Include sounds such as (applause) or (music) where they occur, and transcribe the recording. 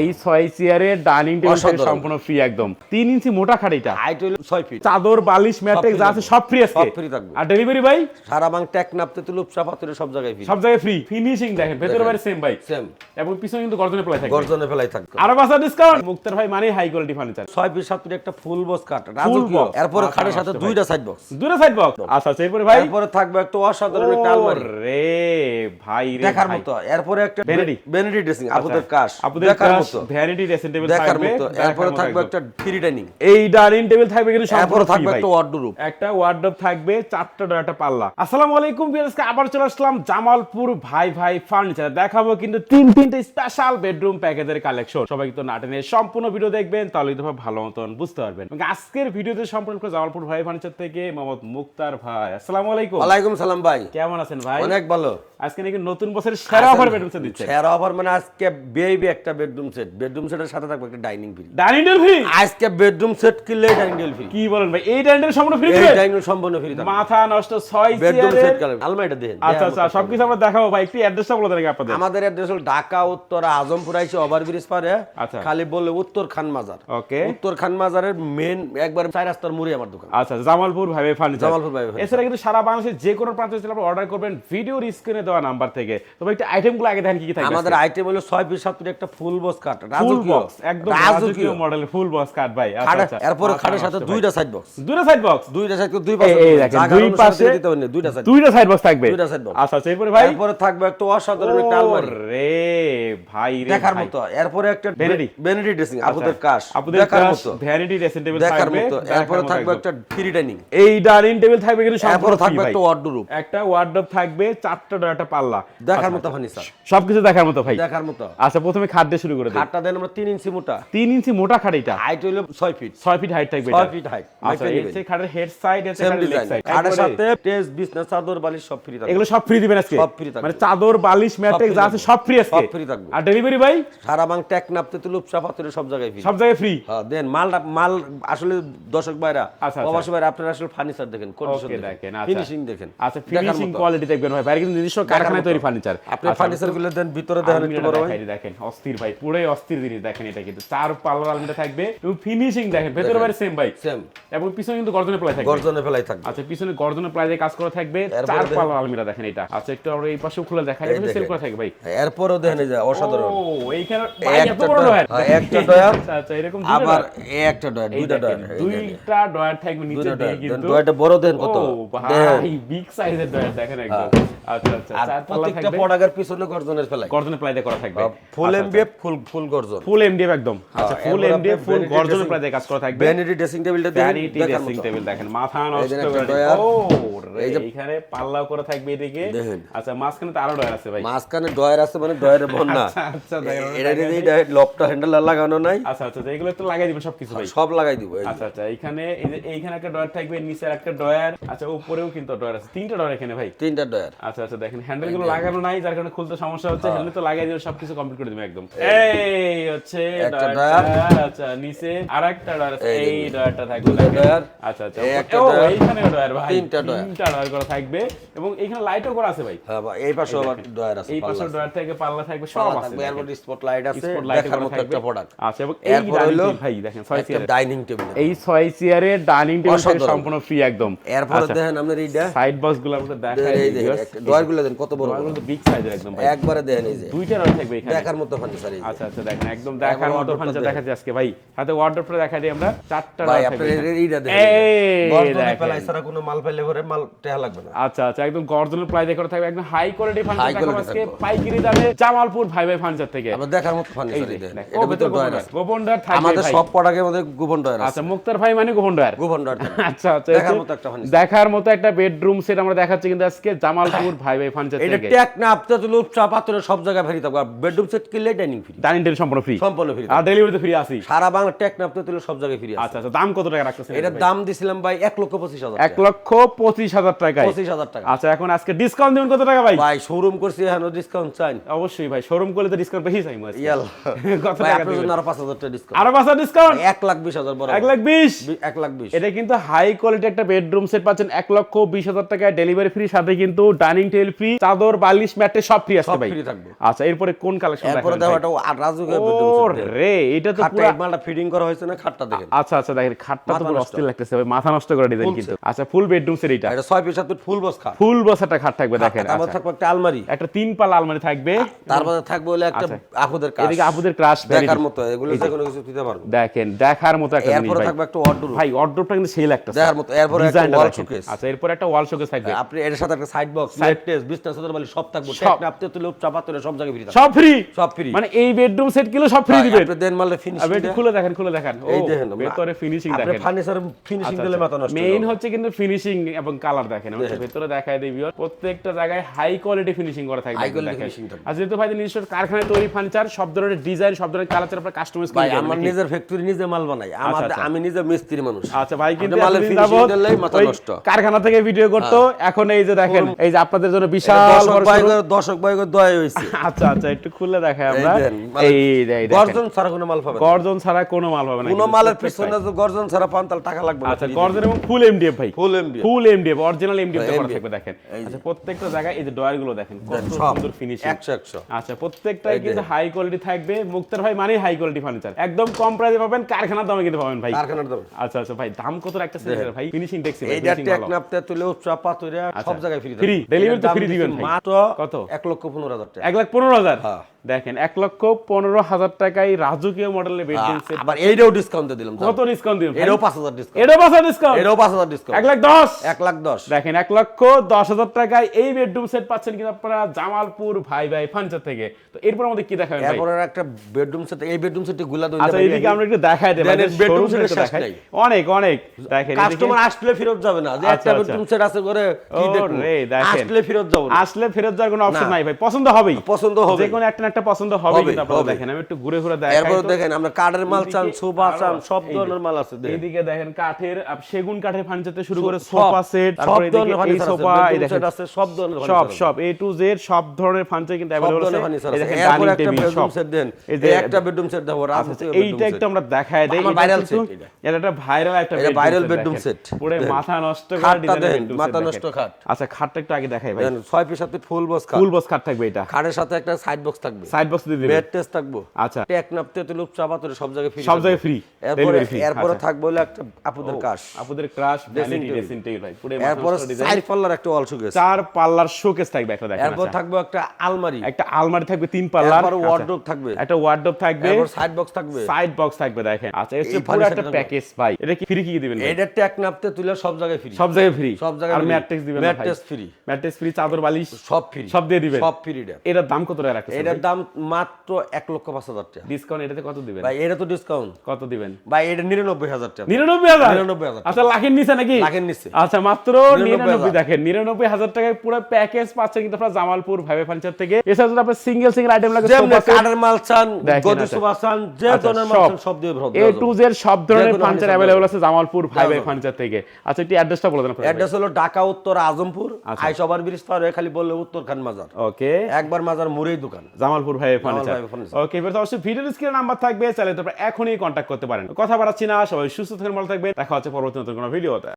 এই ছয় চেয়ারের ডাইনিং টেবিল সম্পূর্ণ ফ্রি একদম। তিন ইঞ্চি মোটা খাট এটা। হাইট হইল ছয় ফিট চাদর বালিশ ম্যাট্রিক্স যা আছে সব ফ্রি সব free থাকবে। আর ডেলিভারি ভাই? সারা বাং টেক নাপতে তুলুপ চাপাতুলে সব জায়গায় ফিট সব জায়গায় ফ্রি ফিনিশিং দেখেন ভেতরে বাইরে সেম ভাই। সেম এবং পিছনে কিন্তু গর্জনে প্লাই থাকে গর্জনে ফেলাই থাকবে। আরও পাঁচটা ডিসকাউন্ট মুক্তার ভাই মানে হাই কোয়ালিটি ফার্নিচার ছয় ফিট সাত ফিট একটা ফুল বক্স কাট রাজকীয়। box। এরপরে মাথা খাটের সাথে দুইটা সাইড বক্স দুটো সাইড বক্স আচ্ছা আচ্ছা এরপরে ভাই? এরপরে থাকবে একটা অসাধারণ একটা আলমারি। রে ভাই। রে দেখার মতো। এরপরে একটা Vanity। ভ্যানিটি ড্রেসিং আপুদের আচ্ছা, কাশ আপুদের কাশ মতো ভ্যানিটি ড্রেসিং টেবিল দেখার মতো। এরপরে থাকবে একটা ফ্রি ডাইনিং এই ডাইনিং টেবিল থাকবে কিন্তু এরপরে থাকবে একটা ওয়ার্ডরোব একটা ওয়ার্ডরোব থাকবে চারটা একটা পাল্লা। আসসালামু আলাইকুম ভিউয়ার্সকে আবার চলে আসলাম জামালপুর ভাই ভাই ফার্নিচার দেখাবো কিন্তু তিন তিনটে স্পেশাল বেডরুম প্যাকেজের কালেকশন সবাই কিন্তু নাটেনে সম্পূর্ণ ভিডিও দেখবেন তাহলে কিন্তু ভালো মতন বুঝতে পারবেন। আজকের ভিডিওতে সম্পূর্ণ জামালপুর ভাই ফার্নিচার থেকে মোহাম্মদ মুক্তার ভাই। আসসালামু আলাইকুম। ওয়ালাইকুম সালাম ভাই। কেমন আছেন ভাই? অনেক ভালো। আজকে নাকি নতুন বছরের সেরা অফার বেডরুম সেট দিচ্ছে সেরা অফার মানে আজকে বেবি একটা বেডরুম সেট বেডরুম সেটের সাথে থাকবে একটা dining free dining table free আজকে বেডরুম সেট কিনলে ডাইনিং টেবিল ফ্রি কি বলেন ভাই এই ডাইনিং টেবিল সম্পূর্ণ ফ্রি এই ডাইনিং সম্পূর্ণ ফ্রি মাথা নষ্ট বেডরুম সেট কালার আলমারিটা দেখেন আচ্ছা আচ্ছা সবকিছু আমরা দেখাবো ভাই একটু অ্যাড্রেসটা বলে দেন আপনাদের। আমাদের অ্যাড্রেস হল ঢাকা উত্তর আজমপুর আইসে ওভারব্রিজ পারে। আচ্ছা। খালি বললে উত্তর খান মাজার। ওকে। উত্তর খান মাজারের মেন একবার চার রাস্তার মুড়ি আমার দোকান। আচ্ছা জামালপুর ভাই ফার্নিচার জামালপুর ভাই এছাড়া কিন্তু সারা বাংলাদেশের যে কোনো প্রান্ত থেকে আপনি অর্ডার করবেন ভিডিওর স্ক্রিনে দেওয়া নাম্বার থেকে। তবে একটু আইটেমগুলো আগে দেখেন কি কি থাকে। আমাদের আইটেম হলো ছয় পিস সাত পিস একটা full box cut full box একদম রাজকীয় ফুল বক্স কাট ভাই আচ্ছা আচ্ছা এরপরে খাটের সাথে দুইটা সাইড বক্স দুটো সাইড বক্স দুইটা সাইড দুই পাশে এই দেখেন দুই পাশে দিতে হবে দুইটা সাইড দুইটা সাইড বক্স থাকবে? দুইটা side box। আচ্ছা আচ্ছা এরপরে ভাই? এরপরে থাকবে একটা অসাধারণ একটা আলমারি। রে ভাই রে দেখার মতো এরপরে একটা Vanity। ভ্যানিটি ড্রেসিং আপুদের আচ্ছা, কাশ দেখার মতো। ভ্যানিটি ড্রেসিং টেবিল দেখার মতো এরপরে থাকবে একটা ফ্রি ডাইনিং এই ডাইনিং টেবিল থাকবে কিন্তু এরপরে থাকবে একটা। ওয়ার্ডরোব একটা ওয়ার্ডরোব থাকবে চারটা একটা পাল্লা। দেখার আচ্ছা, মতো ফার্নিচার। সবকিছু দেখার মতো ভাই। দেখার মতো। আচ্ছা প্রথমে খাদ্য শুরু করে খাটটা দেন আমরা ইঞ্চি মোটা। ইঞ্চি মোটা খাট এটা? হাইট ফিট ফিট হাইট থাকবে ফিট height, আচ্ছা খাটের হেড সাইড চেয়ে লেগ সাইড খাটের সাথে বিছনা চাদর বালিশ সব ফ্রি থাকবে। এগুলো সব ফ্রি দিবেন আজকে? সব free থাকবে। মানে চাদর বালিশ যা আছে সব ফ্রি আজকে? সব free থাকবে। আর ডেলিভারি ভাই? সারা বাং টেক নাপতে চাপাতুলে সব জায়গায় ফ্রি সব জায়গায় ফ্রি হ্যাঁ দেন মাল মাল আসলে দর্শক ভাইরা আচ্ছা, আচ্ছা। প্রবাসী ভাইরা আপনারা আসলে ফার্নিচার দেখেন কন্ডিশন দেখেন আচ্ছা। ফিনিশিং দেখেন। আচ্ছা ফিনিশিং কোয়ালিটি দেখবেন ভাই। বাইরে কিন্তু নিজস্ব কারখানায় তৈরি ফার্নিচার ফার্নিচারগুলো দেন ভিতরে দেখেন একটু বড় ভাই। দেখেন অস্থির ভাই পুরোই অস্থির জিনিস দেখেন এটা কিন্তু। চার পাল্লার আলমিটা থাকবে এবং ফিনিশিং দেখেন ভেতরে বাইরে সেম ভাই। সেম এবং পিছনে কিন্তু গর্জনের প্লাই থাকবে। গর্জনে ফেলাই থাকবে। আচ্ছা পিছনে গর্জনের প্লাইজে কাজ করা থাকবে। চার পাল্লার আলমিরা দেখেন এটা। আচ্ছা একটু আমরা এই পাশেও খুলে দেখাই এই সেল করা থাকবে ভাই। এরপরও দেখেন এই যে অসাধারণ। ও এইখানে এত বড় ডয়ার, হ্যাঁ, একটা ডয়ার। (laughs) আচ্ছা আচ্ছা এরকম আবার একটা ডয়ার দুইটা ডয়ার দুইটা ডয়ার থাকবে নিচে দিয়ে কিন্তু। ডয়ারটা বড় দেন কত? ভাই বিগ সাইজের ডয়ার দেখেন একদম। আচ্ছা আচ্ছা চার পাল্লা প্রত্যেকটা থাকবে। প্রোডাক্টের পিছনে গর্জনের ফেলাই গর্জনের প্লাইতে করা থাকবে। ফুল এমবিএফ ফুল ফুল গর্জন। ফুল এমডিএফ একদম। আচ্ছা ফুল এমডিএফ ফুল গর্জনের dressing- কাজ করা থাকবে। ভ্যানিটি ড্রেসিং টেবিলটা দেখেন ভ্যানিটি ড্রেসিং টেবিল দেখেন মাথা নষ্ট করে। ও এইখানে পাল্লাও করা থাকবে এদিকে। দেখেন। আচ্ছা মাঝখানে তো আরও ডয়ার আছে ভাই। মাঝখানে ডয়ার আছে মানে ডয়ারে বন্যা। আচ্ছা, আচ্ছা, দেখেন, এটা যদি লপটা হ্যান্ডেল লাগানো নাই। আচ্ছা আচ্ছা এগুলো একটু লাগাই দিবেন সবকিছু ভাই। সব লাগাই দিব আচ্ছা আচ্ছা এখানে এই যে এইখানে একটা ডয়ার থাকবে নিচে একটা ডয়ার আচ্ছা উপরেও কিন্তু ডয়ার আছে। তিনটা ডয়ার এখানে ভাই। তিনটা ডয়ার আচ্ছা আচ্ছা দেখেন হ্যান্ডেলগুলো লাগানো নাই যার কারণে খুলতে সমস্যা হচ্ছে। হ্যাঁ। হ্যান্ডেল তো লাগাই দিও সবকিছু কমপ্লিট করে দিবে একদম। এই হচ্ছে একটা ডয়ার। আচ্ছা নিচে আরেকটা ডয়ার এই ডয়ারটা থাকবে ডয়ার। আচ্ছা আচ্ছা। একটা ডয়ার। এইখানে ডয়ার ভাই। তিনটা ডয়ার। তিনটা ডয়ার করা থাকবে। এবং এখানে লাইটও করা আছে ভাই। হ্যাঁ বা এই পাশে আবার ডয়ার আছে এই পাশে ডয়ার থেকে পাল্লা থাকবে সব আছে থাকবে, স্পট লাইট আছে দেখার মতো থাকবে। একটা প্রোডাক্ট আচ্ছা এবং এই এরপর dining হইল table ভাই দেখেন ছয় একটা ডাইনিং টেবিল এই ছয় চেয়ারের ডাইনিং টেবিল সম্পূর্ণ ফ্রি একদম। এরপরে দেখেন আপনার এইটা। সাইড বক্সগুলো আপনাদের দেখাই ডয়ারগুলো দেন কত বড় বড়। ডয়ারগুলো বিগ সাইজের একদম ভাই। একবারে দেন এই যে। দুইটা রয়ে থাকবে এখানে। দেখার মতো ফার্নিচার যে। আচ্ছা আচ্ছা দেখেন একদম দেখার মতো ফার্নিচার দেখাচ্ছি আজকে ভাই হাতে ওয়ার্ডরোবটা দিই আমরা চারটা ভাই আপনার এইটা দেখেন। কোনো মাল ভরে মাল টেহা লাগবে না। আচ্ছা আচ্ছা একদম গর্জনের প্রাইস দেখে থাকবে। একদম হাই কোয়ালিটি ফার্নিচার দেখাবো আজকে পাইকারি দামে জামালপুর ভাই ভাই ফার্নিচার থেকে। আমরা দেখার মতো ফার্নিচার এটা ভিতর ডয়ার আছে। গোপন ডয়ার থাকবে আমাদের সব প্রোডাক্টের মধ্যে গোপন ডয়ার আছে। আচ্ছা মুক্তার ভাই মানে গোপন ডয়ার গোপন ডয়ার আচ্ছা আচ্ছা দেখার মতো একটা। দেখার মতো একটা বেডরুম সেট আমরা দেখাচ্ছি কিন্তু আজকে জামালপুর ভাই ভাই ফার্নিচার এটা থেকে। ট্যাক না আপনি তো লুপ চা পাত্রে সব জায়গায় ফ্রি থাকবে। বেডরুম সেট কিনলে ডাইনিং ফ্রি ডাইনিং টেবিল সম্পূর্ণ ফ্রি সম্পূর্ণ ফ্রি আর ডেলিভারিতে ফ্রি আসি সারা বাংলা আপনি তুলে সব জায়গায় ফ্রি আছে। আচ্ছা আচ্ছা দাম কত টাকা রাখতেছেন এটার দাম দিছিলাম ভাই এক লক্ষ পঁচিশ হাজার এক লক্ষ পঁচিশ হাজার টাকায়? পঁচিশ হাজার টাকা। আচ্ছা এখন আজকে ডিসকাউন্ট দেবেন কত টাকা ভাই? ভাই শোরুম করছি এখন ডিসকাউন্ট চাই। অবশ্যই ভাই শোরুম করলে তো ডিসকাউন্ট বেশি চাই আজকে। ইয়াল্লা। (laughs) কত টাকা আপনার দিবেন? আরও পাঁচ হাজার টাকা ডিসকাউন্ট আরও পাঁচটা ডিসকাউন্ট এক লাখ বিশ হাজার বড় এক লাখ বিশ? এক লাখ বিশ। এটা কিন্তু হাই কোয়ালিটি একটা বেডরুম সেট পাচ্ছেন এক লক্ষ বিশ হাজার টাকায়। ডেলিভারি ফ্রি সাথে কিন্তু ডাইনিং টেবিল ফ্রি চাদর বালিশ ম্যাটে সব ফ্রি সব ভাই। free থাকবে। আচ্ছা এরপরে কোন কালেকশন এরপরে দেখো একটা রাজুকে রে এটা তো পুরো মালটা ফিটিং করা হয়েছে না খাটটা দেখেন। আচ্ছা আচ্ছা দেখেন খাটটা তো পুরো অস্থির লাগতেছে ভাই মাথা নষ্ট করে দিবেন কিন্তু। আচ্ছা ফুল বেডরুম সেট এটা। এটা ছয় পিস সাত ফুল বস খাট। ফুল বসাটা খাট থাকবে দেখেন আচ্ছা। থাকবে একটা আলমারি। একটা তিন পাল্লা আলমারি থাকবে। তারপরে থাকবে হলে একটা আচ্ছা। আপুদের কাজ এদিকে আপুদের ক্রাশ দেখার মতো এগুলো যে কোনো কিছু দিতে পারব। দেখেন দেখার মতো একটা জিনিস ভাই। থাকবে একটা ওয়ার্ডরোব ভাই অর্ডারটা কিন্তু সেই লাগতেছে। দেখার মতো এরপরে একটা ওয়াল শোকেস আচ্ছা এরপর একটা ওয়াল শোকেস থাকবে। আপনি এর সাথে একটা side box Side- test business সদর বালি সব থাকবে। টেকনা আপনি তুলে চাপা তুলে সব জায়গায় ফ্রি সব ফ্রি সব free। মানে এই বেডরুম সেট কিলো সব ফ্রি দিবেন আপনি দেন মালে ফিনিশিং একটু খুলে দেখেন খুলে দেখেন। এই দেখেন ভেতরে ফিনিশিং দেখেন। আপনি ফার্নিচার ফিনিশিং দিলে মাথা নষ্ট মেইন হচ্ছে কিন্তু ফিনিশিং এবং কালার দেখেন। আমি ভেতরে দেখায় দিই ভিউয়ার প্রত্যেকটা জায়গায় হাই কোয়ালিটি ফিনিশিং করা একদম quality দেখেন। finishing থাকবে। আর যেহেতু ভাই নিজস্ব কারখানায় তৈরি ফার্নিচার সব ধরনের ডিজাইন সব ধরনের কালার আপনার কাস্টমাইজ ভাই করে আমার নিজের ফ্যাক্টরি নিজে মাল বানাই। আমার আচ্ছা। আমি নিজে মিস্ত্রি মানুষ। আচ্ছা ভাই কিন্তু আপনি মালের এতদিন finishing মাথা নষ্ট। হ্যাঁ। কারখানা থেকে ভিডিও করতো এখন এই যে দেখেন এই যে আপনাদের জন্য বিশাল দর্শক বড় ভাই দর্শক ভাই দয়া হইছে আচ্ছা আচ্ছা একটু খুলে দেখাই আমরা। এই যে এই দেখেন। গর্জন ছাড়া কোনো মাল পাবেন গর্জন ছাড়া কোনো মাল হবে না কোনো মালের পিছনে যদি গর্জন ছাড়া পান তাহলে টাকা লাগবে আচ্ছা গর্জন এবং ফুল এমডিএফ ভাই। Full MB full MDF original MDF করা থাকবে দেখেন। আচ্ছা প্রত্যেকটা জায়গায় এই যে ডয়ারগুলো দেখেন কত সুন্দর ফিনিশিং একশো একশো। আচ্ছা প্রত্যেকটাই কিন্তু হাই কোয়ালিটি থাকবে। মুক্তার ভাই মানে হাই কোয়ালিটি ফার্নিচার একদম কম প্রাইসে পাবেন কারখানার দামে কিন্তু পাবেন ভাই। কারখানার দাম। আচ্ছা আচ্ছা ভাই দাম কত একটা সেন্টার ভাই? ফিনিশিং দেখছি ভাই। নাপতে তুলে সব জায়গায় ফ্রি Free, delivery তো free দিবেন ভাই। মাত্র কত? এক লক্ষ পনেরো হাজার টাকা। এক লাখ পনেরো হাজার? হ্যাঁ। দেখেন এক লক্ষ পনেরো হাজার টাকায় রাজকীয় মডেলের বেডরুম সেট আবার এইটাও ডিসকাউন্ট দিলাম কত ডিসকাউন্ট? এটাও পাঁচ হাজার ডিসকাউন্ট এটাও পাঁচ হাজার ডিসকাউন্ট এটাও পাঁচ হাজার এক লাখ দশ? এক লাখ দশ। দেখেন এক লক্ষ দশ হাজার টাকায় এই বেডরুম সেট পাচ্ছেন কিন্তু আপনারা জামালপুর ভাই ভাই ফার্নিচার থেকে। তো এরপর আমাদের কি দেখাবেন ভাই? এরপরে একটা বেডরুম সেট এই বেডরুম সেটে গুলা দই আচ্ছা এইদিকে আমরা একটু দেখাই দেব এর একটু শেষ দেখাই। অনেক অনেক। দেখেন কাস্টমার আসলে ফেরত যাবে না। যে আচ্ছা, একটা আচ্ছা। বেডরুম সেট আছে করে কি দেখেন। আসলে ফেরত যাব আসলে ফেরত যাওয়ার কোনো অপশন নাই ভাই। পছন্দ হবেই। পছন্দ হবে যে কোনো একটা একটা পছন্দ হবে হবে, কিন্তু আপনারা হবে। দেখেন আমি একটু ঘুরে ঘুরে দেখাই এরপরে তো। দেখেন আমরা কাঠের মাল চান এদিকে সোফা আরো চান সব এই ধরনের যে- মাল আছে দেখেন এইদিকে দেখেন কাঠের আপ- সেগুন কাঠের ফার্নিচার থেকে শুরু করে সব- সোফা সেট সব তারপরে এদিকে ধরনের এই furniture আছে, সোফা এই bedroom দেখেন set আছে, সব ধরনের সব furniture আছে। সব এ টু জেড সব ধরনের ফার্নিচার কিন্তু সব अवेलेबल ধরনের আছে ফার্নিচার এই আছে দেখেন এরপরে ডাইনিং একটা টেবিল বেডরুম সব সেট দেন এই যে এই একটা বেডরুম সেট দেবো আচ্ছা, রাজকীয় এইটা bedroom একটু set। আমরা দেখায় দেই আমার এটা viral কিন্তু- set এটা। এটা একটা ভাইরাল একটা এটা bedroom viral set bedroom দেখেন। set। পুরো দেখেন। মাথা নষ্ট করে খাটটা ডিজাইনের দেখেন, bedroom মাথা set নষ্ট দেখেন। খাট। আচ্ছা খাটটা একটু আগে দেখাই ভাই দেন, ছয় পিস সাথে ফুল বক্স খাট ফুল বক্স খাট থাকবে এটা খাটের সাথে একটা সাইড বক্স থাকবে সাইড বক্স দিয়ে দিবেন? বেড টেস্ট থাকব। আচ্ছা। টেক নাপতে তুলে চাপা তুলে সব জায়গায় ফ্রি সব জায়গায় free, এরপরে এরপরে আচ্ছা। থাকবে হলো একটা আপুদের কাশ আপুদের ক্রাশ ভ্যানিটি ড্রেসিং টেবিল ভাই। পুরো এরপরে সাইড পাল্লার একটা ওয়াল শোকেস চার পাল্লার শোকেস থাকবে একটা দেখেন এরপর আচ্ছা। থাকবে একটা আলমারি। একটা আলমারি থাকবে তিন পাল্লার। এরপর আচ্ছা। ওয়ার্ডরোব থাকবে। একটা ওয়ার্ডরোব থাকবে। এরপর সাইড বক্স থাকবে। সাইড বক্স থাকবে দেখেন। আচ্ছা এর পুরো একটা প্যাকেজ ভাই। এটা কি ফ্রি কি দিবেন ভাই? এইটা নাপতে তুলে সব জায়গায় ফ্রি সব জায়গায় ফ্রি সব জায়গায় আর free। ম্যাট্রিক্স দিবেন না ভাই। ম্যাট্রেস ফ্রি চাদর বালিশ। সব ফ্রি সব দিয়ে দিবেন। সব ফ্রি এটা এটার দাম কত টাকা রাখতেছেন এটার দাম মাত্র এক লক্ষ পাঁচ হাজার টাকা। ডিসকাউন্ট এটাতে কত দিবেন? ভাই এটা তো ডিসকাউন্ট কত দিবেন? ভাই এটা নিরানব্বই হাজার টাকা। নিরানব্বই হাজার? 99,000 আচ্ছা লাখের নিচে নাকি? লাখের নিচে। আচ্ছা মাত্র নিরানব্বই দেখেন নিরানব্বই হাজার টাকায় পুরো প্যাকেজ পাচ্ছেন কিন্তু আপনার জামালপুর ভাইবে ফার্নিচার থেকে। এছাড়া যদি আপনার সিঙ্গেল সিঙ্গেল আইটেম লাগে যেমনি কাঠের মাল চান গদি আচ্ছা। সোফা চান যে আচ্ছা, ধরনের মাল চান সব। দিয়ে ভরা এ টু জেড সব ধরনের ফার্নিচার অ্যাভেলেবল আছে জামালপুর ভাই ভাই ফার্নিচার থেকে। আচ্ছা একটু অ্যাড্রেসটা বলে দেন অ্যাড্রেস হলো ঢাকা উত্তর আজমপুর আচ্ছা। আইসবার ব্রিজ পার হয়ে খালি বললে উত্তর খান মাজার। ওকে একবার মাজার মুরেই দোকান। জামালপুর ভাই ফার্নিচার ভাই ফার্নিচার। ওকে এবার তো অবশ্যই ভিডিও স্ক্রিনে নাম্বার থাকবে চাইলে তারপর এখনই কন্ট্যাক্ট করতে পারেন। কথা বাড়াচ্ছি না সবাই সুস্থ থাকেন ভালো থাকবে দেখা হচ্ছে পরবর্তী নতুন কোনো ভিডিওতে